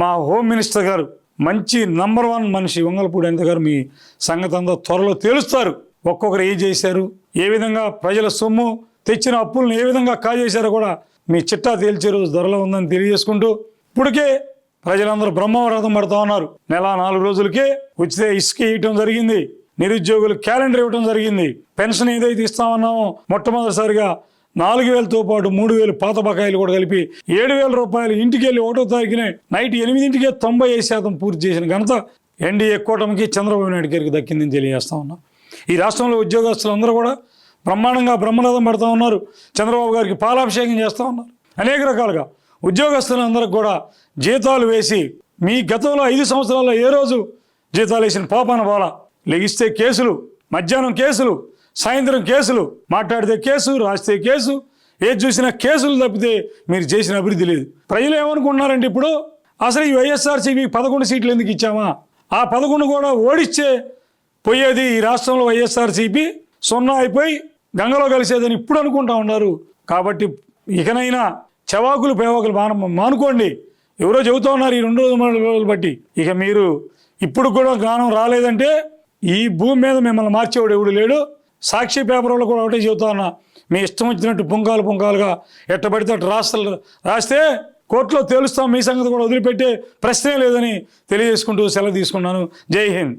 మా home minister గారు మంచి నంబర్ వన్ మనిషి వంగలపూడి అనిత గారు మీ సంగతి అంతా త్వరలో తేలుస్తారు. ఒక్కొక్కరు ఏం చేశారు? ఏ విధంగా ప్రజల సొమ్ము తెచ్చిన అప్పులను ఏ విధంగా కాజేశారో కూడా మీ చిట్టా తేల్చే రోజు ధరలో ఉందని తెలియజేసుకుంటూ ఇప్పటికే ప్రజలందరూ బ్రహ్మవరథం పడుతూ ఉన్నారు. నెల నాలుగు రోజులకే ఉచిత ఇసుక ఇవ్వటం జరిగింది. నిరుద్యోగులు క్యాలెండర్ ఇవ్వటం జరిగింది. పెన్షన్ ఏదైతే ఇస్తామన్నామో మొట్టమొదటిసారిగా నాలుగు వేలతో పాటు మూడు వేలు పాత బకాయిలు కూడా కలిపి ఏడు వేల రూపాయలు ఇంటికి వెళ్ళి ఒకటో తారీఖునే నైట్ ఎనిమిదింటికే తొంభై ఐదు శాతం పూర్తి చేసిన ఘనత ఎన్డీఏ కూటమికి చంద్రబాబు నాయుడు గారికి దక్కిందని తెలియజేస్తా ఉన్నా. ఈ రాష్ట్రంలో ఉద్యోగస్తులందరూ కూడా బ్రహ్మాండంగా బ్రహ్మనాథం పడుతూ ఉన్నారు. చంద్రబాబు గారికి పాలాభిషేకం చేస్తూ ఉన్నారు. అనేక రకాలుగా ఉద్యోగస్తులందరికి కూడా జీతాలు వేసి మీ గతంలో ఐదు సంవత్సరాల్లో ఏ రోజు జీతాలు వేసిన పాపాన బాల లెగిస్తే కేసులు మధ్యాహ్నం కేసులు సాయంత్రం కేసులు మాట్లాడితే కేసు రాస్తే కేసు ఏది చూసినా కేసులు తప్పితే మీరు చేసిన అభివృద్ధి లేదు. ప్రజలు ఏమనుకుంటున్నారంటే ఇప్పుడు అసలు ఈ వైఎస్ఆర్సీపీ పదకొండు సీట్లు ఎందుకు ఇచ్చామా? ఆ పదకొండు కూడా ఓడిస్తే పోయేది ఈ రాష్ట్రంలో వైఎస్ఆర్సీపీ సున్నా అయిపోయి గంగలో కలిసేదని ఇప్పుడు అనుకుంటా ఉన్నారు. కాబట్టి ఇకనైనా చవాకులు పేవాకులు మాన మానుకోండి. ఎవరో చెబుతూ ఉన్నారు ఈ రెండు రోజులు మూడు రోజులు బట్టి. ఇక మీరు ఇప్పుడు కూడా జ్ఞానం రాలేదంటే ఈ భూమి మీద మిమ్మల్ని మార్చేవాడు ఎవడు లేడు. సాక్షి పేపర్ వాళ్ళు కూడా ఒకటే చెబుతా ఉన్నా మీ ఇష్టం వచ్చినట్టు పుంకాలు పుంకాలుగా ఎట్టబడితే అటు రాష్ట్రాలు రాస్తే కోర్టులో తేలుస్తాం మీ సంగతి కూడా వదిలిపెట్టే ప్రశ్నే లేదని తెలియజేసుకుంటూ సెలవు తీసుకున్నాను. జై హింద్.